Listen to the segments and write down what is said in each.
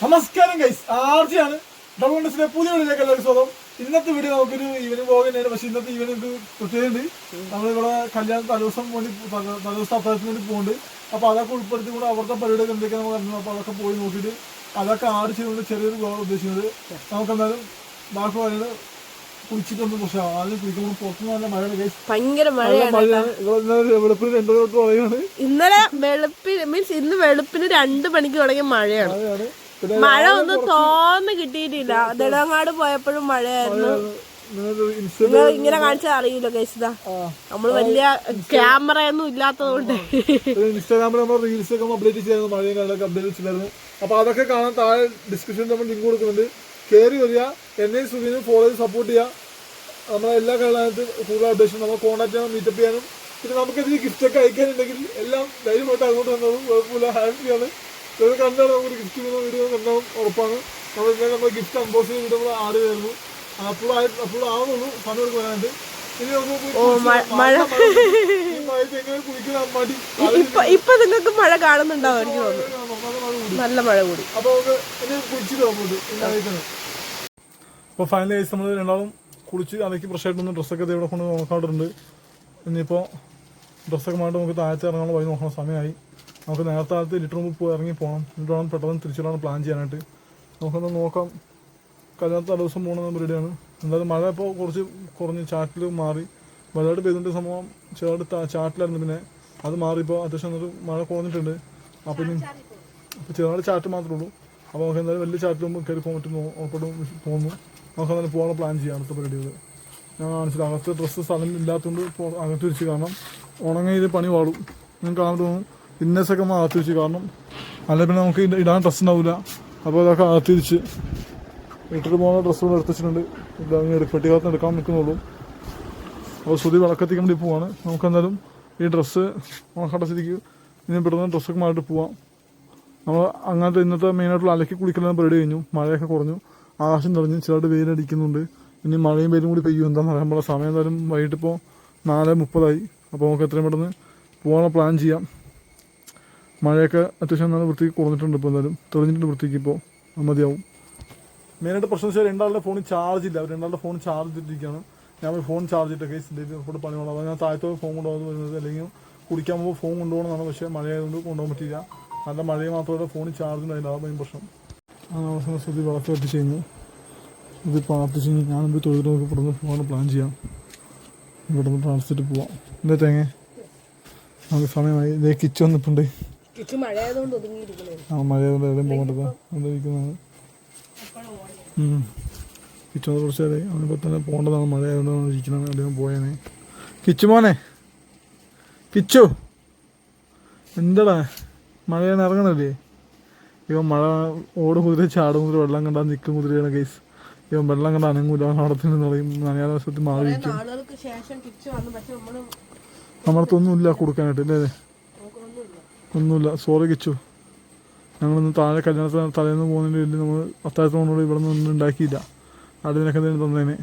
നമസ്കാരം guys ആർജിയാണ്. Double ഡോൺസിന്റെ പുതിയ വീഡിയോയിലേക്ക് എല്ലാവരും സ്വാഗതം. ഇന്നത്തെ വീഡിയോ നമുക്കൊരു ഈവനിങ് പോകുന്നതാണ് പക്ഷെ ഇന്നത്തെ ഈവനിങ് പ്രത്യേകത നമ്മളിവിടെ കല്യാണം തലേദിവസം വേണ്ടി തലേ- തലേദിവസം അത്താഴത്തിന് വേണ്ടി പോകുന്നുണ്ട് അപ്പൊ അതൊക്കെ ഉൾപ്പെടുത്തി കൂടെ അവിടുത്തെ പരിപാടിയൊക്കെ എന്തൊക്കെയാണ് നമുക്ക് അറിഞ്ഞു അപ്പൊ അതൊക്കെ പോയി നോക്കിയിട്ട് അതൊക്കെ ആഡ് ചെയ്തുകൊണ്ട് ചെറിയൊരു ഗോൾ ഉദ്ദേശിക്കുന്നത്. നമുക്ക് എന്തായാലും ബാക്കി പറയുന്നത് കുളിച്ചിട്ടൊന്നും പക്ഷെ ആദ്യം കുളിക്കുമ്പോൾ പുറത്തുനിന്ന് നല്ല മഴയാണ് ഗൈസ് ഭയങ്കര മഴയാണ് വെളുപ്പിന് രണ്ടു തൊട്ട് തുടങ്ങിയാണ് ഇന്നലെ വെളുപ്പിന് മീൻസ് ഇന്ന് വെളുപ്പിന് രണ്ട് മണിക്ക് തുടങ്ങിയ മഴയാണ്. മഴ ഒന്നും തോന്നു കിട്ടിയിട്ടില്ല. നെടുങ്ങാട് പോയപ്പോഴും മഴയായിരുന്നു. നിങ്ങൾ ഇങ്ങനെ കാണിച്ചാൽ അറിയില്ല കേസിത നമ്മൾ വലിയ ക്യാമറ ഒന്നും ഇല്ലാത്തതുകൊണ്ട്. ഇൻസ്റ്റാഗ്രാമിൽ നമ്മൾ റീൽസ് ഒക്കെ അപ്ഡേറ്റ് ചെയ്തായിരുന്നു മഴയും കാലൊക്കെ അപ്ഡേറ്റ് ചെയ്തായിരുന്നു അപ്പൊ അതൊക്കെ കാണാൻ താഴെ ഡിസ്ക്രിപ്ഷനിൽ നമ്മൾ ലിങ്ക് കൊടുക്കുന്നുണ്ട്. കയറി വരിക എന്നെ സുഖിനും ഫോളോ ചെയ്ത് സപ്പോർട്ട് ചെയ്യുക. നമ്മളെ എല്ലാ കാര്യങ്ങളായിട്ട് കൂടുതൽ അപ്ഡേഷൻ നമ്മൾ കോൺടാക്ട് ചെയ്യാനും മീറ്റപ്പ് ചെയ്യാനും. പിന്നെ നമുക്ക് ഇതിൽ ഗിഫ്റ്റ് ഒക്കെ അയക്കാനുണ്ടെങ്കിൽ എല്ലാം ധൈര്യമായിട്ട് അങ്ങോട്ട് വന്നതും കുഴപ്പമില്ല. ഹാപ്പിയാണ് ഇത് കണ്ടാണ് നമുക്ക് ഗിഫ്റ്റ് ചെയ്യുന്ന വീഡിയോ കണ്ടാൽ ഉറപ്പാണ്. നമ്മൾ ഇന്നലെ നമ്മൾ ഗിഫ്റ്റ് അൺബോക്സ് ചെയ്ത് നമ്മൾ ആഡ് മ- ഈ മഴയത്ത് എങ്ങനെ കുളിക്കുന്ന മടി? ഇപ്പൊ നിങ്ങക്ക് നിങ്ങൾക്ക് മഴ കാണുന്നുണ്ടാവും എനിക്ക് തോന്നുന്നു. നല്ല മഴ കൂടി. അപ്പൊ നമുക്ക് ഇനി കുളിച്ചിട്ട് പോകുന്നുണ്ട് അപ്പൊ ഫൈനലി കഴിച്ച് നമ്മൾ രണ്ടാളും കുളിച്ച് അലക്കി ഫ്രഷായിട്ട് ഒന്ന് ഡ്രസ്സൊക്കെ ഇവിടെ കൊണ്ട് നോക്കാറുണ്ട് ഇനിയിപ്പോൾ ഡ്രസ്സൊക്കെ മാറ്റി നമുക്ക് താഴത്തെ ഇറങ്ങാനുള്ള വഴി നോക്കണ സമയമായി. നമുക്ക് നേരത്തെ കാലത്ത് ലിറ്റർ മുമ്പ് പോയി ഇറങ്ങി പോകണം എന്നിട്ട് വേണം പെട്ടെന്ന് തിരിച്ചിടാണ് പ്ലാൻ ചെയ്യാനായിട്ട്. നമുക്കൊന്ന് നോക്കാം. കല്യാണത്തെ ദിവസം പോകണമെന്ന് റെഡിയാണ് എന്തായാലും മഴ ഇപ്പോൾ കുറച്ച് കുറഞ്ഞ് ചാറ്റിൽ മാറി. വലുതായിട്ട് പെയ്തിട്ട് സംഭവം ചെറുതായിട്ട് ചാറ്റിലായിരുന്നു പിന്നെ. അത് മാറി ഇപ്പോൾ അത്യാവശ്യം ഒരു മഴ കുറഞ്ഞിട്ടുണ്ട്. അപ്പോൾ ഇനി അപ്പോൾ ചെറുതായിട്ട് ചാറ്റ് മാത്രമേ ഉള്ളൂ. അപ്പോൾ നമുക്ക് എന്തായാലും വലിയ ചാറ്റിൽ മുമ്പ് കയറി പോകാൻ പറ്റും ഉറപ്പായിട്ടും തോന്നുന്നു. നമുക്ക് എന്തായാലും പോകാൻ പ്ലാൻ ചെയ്യാം അടുത്ത പരിപാടികൾ ഞാൻ കാണിച്ചില്ല. അകത്ത് ഡ്രസ്സ് സ്ഥലം ഇല്ലാത്തതുകൊണ്ട് അകത്ത് വെച്ച് കാരണം ഉണങ്ങിയത് പണി പാടും ഞാൻ കാണാൻ തോന്നും ഇന്നസൊക്കെ നമ്മൾ അകത്ത് വെച്ച് കാരണം അല്ല പിന്നെ നമുക്ക് ഇടാൻ ഡ്രസ്സ് ഉണ്ടാവില്ല അപ്പോൾ അതൊക്കെ അകത്ത് വെച്ച് ഇട്ടിട്ട് പോകുന്ന ഡ്രസ്സുകൾ എടുത്ത് വെച്ചിട്ടുണ്ട്. ഇതങ്ങനെ എടുക്കും എടുക്കാൻ നിൽക്കുന്നുള്ളൂ അപ്പോൾ ശ്രുതി വിളക്കത്തിക്കാൻ വേണ്ടി പോവാണ്. നമുക്ക് എന്തായാലും ഈ ഡ്രസ്സ് ഉണക്കടച്ചിരിക്കും ഇനി പെട്ടെന്ന് ഡ്രസ്സൊക്കെ മാറിയിട്ട് പോവാം. നമ്മൾ അങ്ങനത്തെ ഇന്നത്തെ മെയിനായിട്ടുള്ള അലക്കി കുളിക്കലാണ് പരിപാടി കഴിഞ്ഞു. മഴയൊക്കെ കുറഞ്ഞു. ആകാശം നിറഞ്ഞ് ചെറുതായിട്ട് വെയിലടിക്കുന്നുണ്ട്. ഇനി മഴയും വെയിലും കൂടി പെയ്യും. എന്താണെന്ന് പറയാൻ പോലെ സമയം എന്തായാലും വൈകിട്ടിപ്പോൾ നാല് മുപ്പതായി. അപ്പോൾ നമുക്ക് എത്രയും പെട്ടെന്ന് പോകാനുള്ള പ്ലാൻ ചെയ്യാം. മഴയൊക്കെ അത്യാവശ്യം നല്ല വൃത്തിക്ക് കുറഞ്ഞിട്ടുണ്ട് ഇപ്പോൾ എന്തായാലും. തെളിഞ്ഞിട്ടുണ്ട് വൃത്തിക്ക് ഇപ്പോൾ മതിയാവും. മെയിനായിട്ട് പ്രശ്നം വെച്ചാൽ രണ്ടാളുടെ ഫോണിൽ ചാർജ് ഇല്ല. രണ്ടാളുടെ ഫോൺ ചാർജ് ഇട്ടിരിക്കുകയാണ് ഞാൻ ഫോൺ ചാർജ് ഇട്ടൊക്കെ ഇവിടെ പണി വേണം ഞാൻ താഴത്തോ ഫോൺ കൊണ്ടുപോകുന്നത് വരുന്നത് അല്ലെങ്കിൽ കുടിക്കാൻ പോകുമ്പോൾ ഫോൺ കൊണ്ടുപോകണമെന്നാണ്. പക്ഷേ മഴയായതുകൊണ്ട് കൊണ്ടുപോകാൻ പറ്റില്ല നല്ല മഴയെ മാത്രമല്ല ഫോണിൽ ചാർജ് ഉണ്ടായില്ല അതാണ് മെയിൻ പ്രശ്നം. അവസാനം ശ്രുതി വിളക്ക് കത്തിച്ച് കഴിഞ്ഞു ഇത് പ്രാർത്ഥിച്ച് ഞാനെന്ത് തൊഴിൽ നോക്കി ഇവിടുന്ന് പോകാൻ പ്ലാൻ ചെയ്യാം. ഇവിടുന്ന് പ്രാർത്ഥിച്ചിട്ട് പോവാം. എന്താ തേങ്ങ? നമുക്ക് സമയമായി. ഇതേ കിച്ച് വന്നിട്ടുണ്ട്. മഴ ആയതുകൊണ്ട് ഒതുങ്ങിയിരിക്കണേ. ആ മഴയായതുകൊണ്ട് എവിടെയും പോകേണ്ടത് അവിടെ ഇരിക്കുന്നതാണ് കിച്ചോന്ന് കുറച്ച് അതെ അവനിപ്പോൾ തന്നെ പോകേണ്ടതാണ്. മഴ ആയതുകൊണ്ടാണ് ഇരിക്കുന്നത് എവിടെയും പോയേനെ. കിച്ചു മോനെ. കിച്ചു. എന്താടാ? മഴയാണ് ഇറങ്ങണല്ലേ ഇവൻ മഴ ഓട് കുതിര ചാട് കുതിര വെള്ളം കണ്ടാൽ നിൽക്കും കുതിരയാണ് കേസ് ഇവൻ വെള്ളം കണ്ട അനങ്ങൂല. നടത്തിന് നുളയും നനയാതെ വശത്ത് മാറി നമ്മളടുത്തൊന്നുമില്ല കൊടുക്കാനായിട്ട് അല്ലേ? ഒന്നുമില്ല. സോറി കിച്ചു. ഞങ്ങളൊന്ന് താഴെ കല്യാണത്തിന് തലേന്ന് പോകുന്നതിന്റെ വലിയ നമ്മൾ അത്താഴത്തോടുകൂടി ഇവിടെ നിന്ന് ഉണ്ടാക്കിയില്ല. അതിനൊക്കെ തന്നെ തന്നേനെ.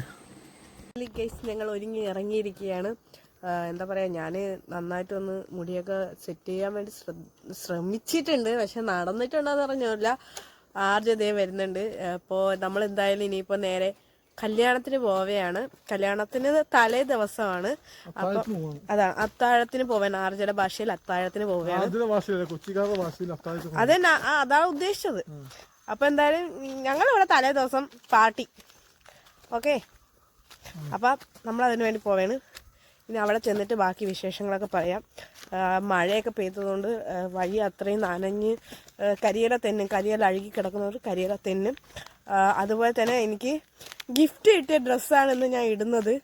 ഞങ്ങൾ ഒരുങ്ങി ഇറങ്ങിയിരിക്കുകയാണ്. എന്താ പറയാ ഞാൻ നന്നായിട്ടൊന്ന് മുടിയൊക്കെ സെറ്റ് ചെയ്യാൻ വേണ്ടി ശ്രമിച്ചിട്ടുണ്ട്. പക്ഷെ നടന്നിട്ടുണ്ടോന്ന് പറഞ്ഞില്ല. ആർജതേ വരുന്നുണ്ട്. അപ്പോൾ നമ്മൾ എന്തായാലും ഇനിയിപ്പോൾ നേരെ കല്യാണത്തിന് പോവുകയാണ് കല്യാണത്തിന് തലേ ദിവസമാണ്. അപ്പൊ അതാ അത്താഴത്തിന് പോവാൻ ആർജയുടെ ഭാഷയിൽ അത്താഴത്തിന് പോവുകയാണ് അതെ അതാണ് ഉദ്ദേശിച്ചത് അപ്പൊ എന്തായാലും ഞങ്ങൾ ഇവിടെ തലേ ദിവസം പാർട്ടി. ഓക്കെ? അപ്പൊ നമ്മൾ അതിനു വേണ്ടി പോവാണ്. ഇനി അവിടെ ചെന്നിട്ട് ബാക്കി വിശേഷങ്ങളൊക്കെ പറയാം. മഴയൊക്കെ പെയ്തതുകൊണ്ട് വഴി അത്രയും നനഞ്ഞ് കരിയില തെന്നും കരിയില അഴുകി കിടക്കുന്നവർ കരിയില തെന്നും അതുപോലെ തന്നെ എനിക്ക് ഗിഫ്റ്റ് കിട്ടിയ ഡ്രസ്സാണ് ഇന്ന് ഞാൻ ഇടുന്നത്.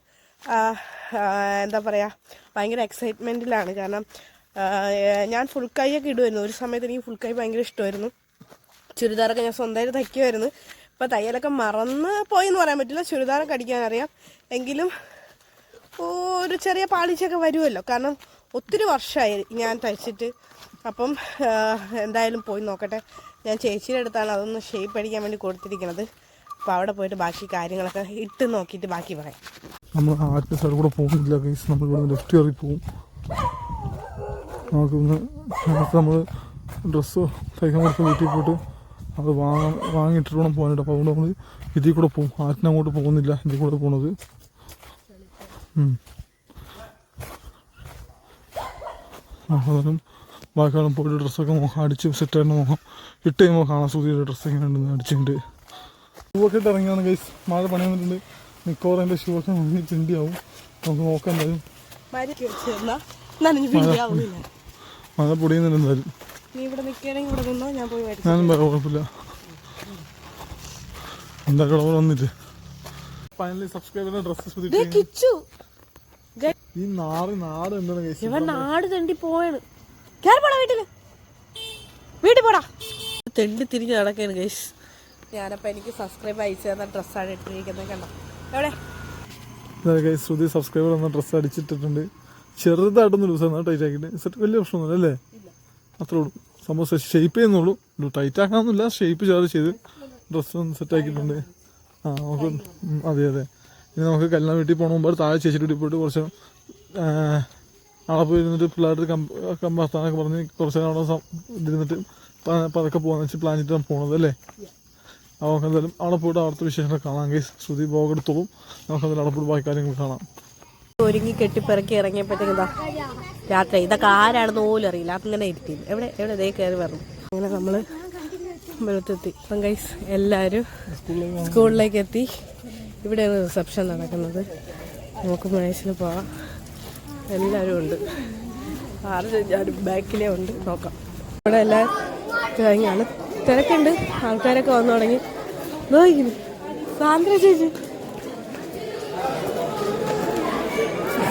എന്താ പറയുക ഭയങ്കര എക്സൈറ്റ്മെന്റിലാണ് കാരണം ഞാൻ ഫുൾ കൈയൊക്കെ ഇടുമായിരുന്നു ഒരു സമയത്ത് എനിക്ക് ഫുൾ കൈ ഭയങ്കര ഇഷ്ടമായിരുന്നു. ചുരിദാറൊക്കെ ഞാൻ സ്വന്തമായിട്ട് തയ്ക്കുമായിരുന്നു ഇപ്പം തയ്യലൊക്കെ മറന്ന് പോയി എന്ന് പറയാൻ പറ്റില്ല. ചുരിദാറൊക്കെ അടിക്കാൻ അറിയാം. എങ്കിലും ഒരു ചെറിയ പാളിച്ചൊക്കെ വരുമല്ലോ. കാരണം ഒത്തിരി വർഷമായി ഞാൻ തയ്ച്ചിട്ട് അപ്പം എന്തായാലും പോയി നോക്കട്ടെ. ഞാൻ ചേച്ചിയുടെ അടുത്താണ് അതൊന്ന് ഷേപ്പ് അടിക്കാൻ വേണ്ടി കൊടുത്തിരിക്കുന്നത് അപ്പോൾ അവിടെ പോയിട്ട് ബാക്കി കാര്യങ്ങളൊക്കെ ഇട്ട് നോക്കിയിട്ട് ബാക്കി പറയാം. നമ്മൾ ആദ്യത്തെ സൈഡ് കൂടെ പോകുന്നില്ല കേസ് നമ്മൾ ഇവിടെ ലെഫ്റ്റ് കയറി പോകും നമുക്കൊന്ന് നമ്മൾ ഡ്രസ്സ് തയ്ക്കാൻ കൊടുത്ത് വീട്ടിൽ പോയിട്ട് അത് വാങ്ങ വാങ്ങിയിട്ട് വേണം പോകാനായിട്ട്. അപ്പോൾ അതുകൊണ്ട് നമ്മൾ ഇതിൽ കൂടെ പോകും ആറ്റിനങ്ങോട്ട് പോകുന്നില്ല ഇതിൽ കൂടെ പോണത്. ഉം. ബാക്കിയുള്ള പോയിട്ട് ഡ്രസ്സൊക്കെ മുഖം അടിച്ച് സെറ്റായിട്ട് നോക്കാം ഇട്ട് കഴിയുമ്പോൾ കാണാം സുധിയുടെ ഡ്രസ്സ് ഇങ്ങനെ ഉണ്ടെന്ന് അടിച്ചിട്ടുണ്ട് ഷൂവൊക്കെ ഇട്ട് ഇറങ്ങിയാണ് ഗൈസ് മഴ പണി വന്നിട്ടുണ്ട് മിക്കവാറും എന്റെ ഷൂവൊക്കെ നന്നായി ചിണ്ടിയാവും നമുക്ക് നോക്കാം എന്തായാലും. മഴ പൊടിയുന്നുണ്ട് എന്തായാലും. ഞാനും പറയാം കുഴപ്പമില്ല. എന്തായാലും അവിടെ വന്നിട്ട്? ഫൈനലി സബ്സ്ക്രൈബറിന്റെ ഡ്രസ്സ് കിച്ചു. ഈ നാട് നാട് എന്താണ് ഇവ നാട് തണ്ടി പോയാണ് കേറി പോടാ വീട്ടിൽ. വീട്ടിൽ പോടാ. തെണ്ടി തിരിഞ്ഞ് നടക്കാണ് ഗൈസ് ഞാനപ്പോ എനിക്ക് സബ്സ്ക്രൈബ് അയച്ചു തന്ന ഡ്രസ്സാണ് ഇട്ടിരിക്കുന്നത് കണ്ടോ? എവിടെ? ശ്രുതി സബ്സ്ക്രൈബർ എന്ന ഡ്രസ്സ് അടിച്ചിട്ടിട്ടുണ്ട്. ചെറുതായിട്ടൊന്ന് ലൂസ് ആണ് ടൈറ്റ് ആക്കിയിട്ട്. സെറ്റ് വലിയ പ്രശ്നമൊന്നുമില്ല അല്ലേ? അത്രേ ഉള്ളൂ. സംഭവം ഷേപ്പ് ചെയ്യുന്നുള്ളൂ. ടൈറ്റ് ആക്കാനൊന്നുമില്ല ഷേപ്പ് ചെറുത് ചെയ്ത് ഡ്രസ്സ് ഒന്ന് സെറ്റ് ആക്കിയിട്ടുണ്ട്. ആ നമുക്ക് അതെ അതെ. ഇനി നമുക്ക് കല്യാണം വീട്ടിൽ പോകണ മുമ്പ് താഴെ ചേച്ചിട്ട് വീട്ടിൽ പോയിട്ട് കുറച്ച് അവിടെ പോയി ഇരുന്നിട്ട് പിള്ളേരുടെ കമ്പ വർത്താനൊക്കെ പറഞ്ഞ് കുറച്ച് നേരം അവിടെ ഇരുന്നിട്ട് പതുക്കെ പോകാന്ന് വെച്ച് പ്ലാൻ ചെയ്തിട്ടാണ് പോണത് അല്ലേ? അപ്പോൾ നമുക്ക് എന്തായാലും അവിടെ പോയിട്ട് അവിടുത്തെ വിശേഷങ്ങൾ കാണാം. ഗൈസ് ശ്രുതി ബോഗ് എടുത്തോളും. നമുക്ക് എന്തായാലും അവിടെ പോയിട്ട് ബാക്കി കാര്യങ്ങൾ കാണാം. ഒരുങ്ങി കെട്ടിപ്പിറക്കി ഇറങ്ങിയപ്പോഴത്തേക്ക് രാത്രി. ഇതൊക്കെ ആരാണെന്ന് പോലും അറിയില്ല. അങ്ങനെ ഇരുത്തി. എവിടെ എവിടെ ദേ കയറി വരണം. അങ്ങനെ നമ്മൾ അമ്പലത്തെത്തി അപ്പം ഗൈസ് എല്ലാവരും സ്കൂളിലേക്ക് എത്തി. ഇവിടെയാണ് റിസപ്ഷൻ നടക്കുന്നത്. നമുക്ക് മേശിന് പോവാം. എല്ലാവരും ഉണ്ട്. ആറ് ബാക്കിലേ ഉണ്ട്. നോക്കാം. ഇവിടെ എല്ലാം തേങ്ങയാണ്. തിരക്കുണ്ട്. ആൾക്കാരൊക്കെ വന്നു തുടങ്ങി. നോക്കിക്കുന്നു സാന്ദ്ര ചേച്ചി.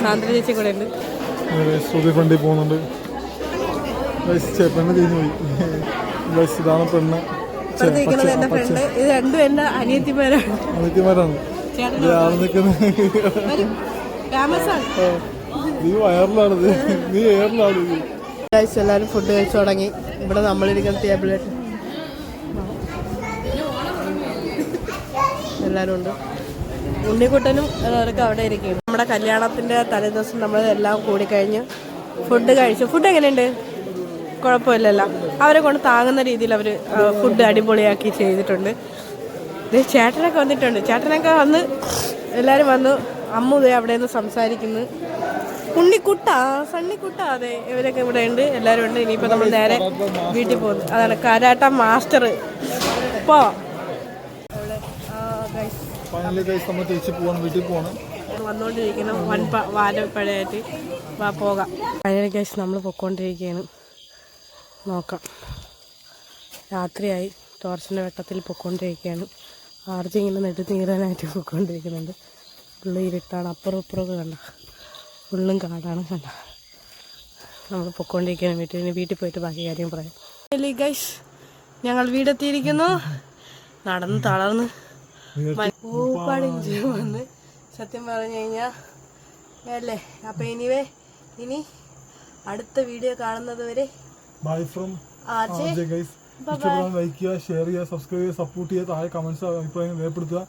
സാന്ദ്ര ചേച്ചി കൂടെ ഉണ്ട്. ശ്രുതി ഫ്രണ്ടിൽ പോകുന്നുണ്ട്. പെണ്ണ് തിരിഞ്ഞു പോയി. ഇതാണ് പെണ്ണ്. ഇത് രണ്ടും എന്റെ അനിയത്തിമാരാണ്. നിൽക്കുന്നത്. ഫേമസ് ആണ് നീ വയറിലാണ് ഇത്. നീ എയറിലാണ് ഇത്. എല്ലാവരും ഫുഡ് കഴിച്ചു തുടങ്ങി. ഇവിടെ നമ്മളിരിക്കുന്ന ടേബിളിൽ എല്ലാവരും ഉണ്ട്. ഉണ്ണിക്കുട്ടനും എല്ലാവർക്കും അവിടെ ഇരിക്കും. നമ്മുടെ കല്യാണത്തിന്റെ തലേദിവസം നമ്മൾ എല്ലാം കൂടി കഴിഞ്ഞ് ഫുഡ് കഴിച്ചു. ഫുഡ് എങ്ങനെയുണ്ട്? കുഴപ്പമില്ലല്ല. അവരെ കൊണ്ട് താങ്ങുന്ന രീതിയിൽ അവർ ഫുഡ് അടിപൊളിയാക്കി ചെയ്തിട്ടുണ്ട്. ചേട്ടനൊക്കെ വന്നിട്ടുണ്ട്. ചേട്ടനൊക്കെ വന്ന് എല്ലാവരും വന്ന് അമ്മ അവിടെ നിന്ന് സംസാരിക്കുന്നു. ഉണ്ണിക്കുട്ട സണ്ണിക്കുട്ട അതെ ഇവരൊക്കെ ഇവിടെ ഉണ്ട് എല്ലാവരും ഉണ്ട് ഇനിയിപ്പോൾ നമ്മൾ നേരെ വീട്ടിൽ പോകുന്നു. അതാണ് കരാട്ട മാസ്റ്റർ പോ. ഫൈനലി ഗൈസ് തിരിച്ച് വീട്ടിൽ വന്നുകൊണ്ടിരിക്കണം വൻ വാലപ്പഴയായിട്ട് വാ പോകാം. പഴയ കേസ് നമ്മൾ പൊക്കോണ്ടിരിക്കുകയാണ്. നോക്കാം. രാത്രിയായി ടോർച്ചിന്റെ വെട്ടത്തിൽ പൊക്കോണ്ടിരിക്കുകയാണ്. ആർജി ഇങ്ങനെ നെട്ട് നീരാനായിട്ട് പൊക്കോണ്ടിരിക്കുന്നുണ്ട്. പുള്ളി ഇരുട്ടാണ് അപ്പുറം ഇപ്പുറമൊക്കെ കണ്ട. ഫുള്ളും കാടാണ് കണ്ട നമ്മൾ പൊക്കോണ്ടിരിക്കുകയാണ് വീട്ടിൽ. വീട്ടിൽ പോയിട്ട് ബാക്കി കാര്യം പറയാം. ഗൈസ് ഞങ്ങൾ വീടെത്തിയിരിക്കുന്നു. നടന്ന് തളർന്ന്. പൂപ്പടിഞ്ച് വന്ന്. സത്യം പറഞ്ഞു കഴിഞ്ഞാൽ അല്ലേ? അപ്പൊ ഇനിവേ ഇനി അടുത്ത വീഡിയോ കാണുന്നത് വരെ ബൈ ഫ്രം ലൈക്ക് ചെയ്യുക ഷെയർ ചെയ്യുക സബ്സ്ക്രൈബ് ചെയ്യുക സപ്പോർട്ട് ചെയ്യുക താഴെ കമന്റ്സ് അഭിപ്രായം രേഖപ്പെടുത്തുക.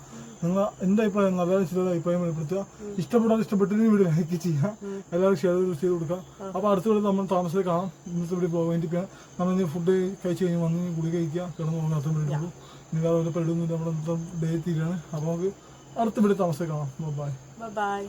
നിങ്ങൾ എന്റെ അഭിപ്രായം നല്ല ചില അഭിപ്രായം വെളിപ്പെടുത്തുക. ഇഷ്ടപ്പെടാതെ ഇഷ്ടപ്പെട്ടതിന് വീഡിയോ ലൈക്ക് ചെയ്യുക. എല്ലാവരും ഷെയർ ചെയ്ത് കൊടുക്കാം അപ്പോൾ അടുത്ത നമ്മൾ താമസത്തിൽ കാണാം. ഇന്നത്തെ വീഡിയോ പോകാൻ വേണ്ടിയിട്ടാണ് നമ്മൾ ഇനി ഫുഡ് കഴിച്ച് കഴിഞ്ഞ് വന്ന് ഗുളി കഴിക്കുക. കിടന്ന് പോകുന്ന അടുത്ത വീട് ഉള്ളൂ ഇനി വേറെ പരിപാടിയൊന്നും നമ്മുടെ ഡേ തീരാണ് അപ്പോൾ നമുക്ക് അടുത്ത വീഡിയോ താമസത്തിൽ കാണാം. Bye bye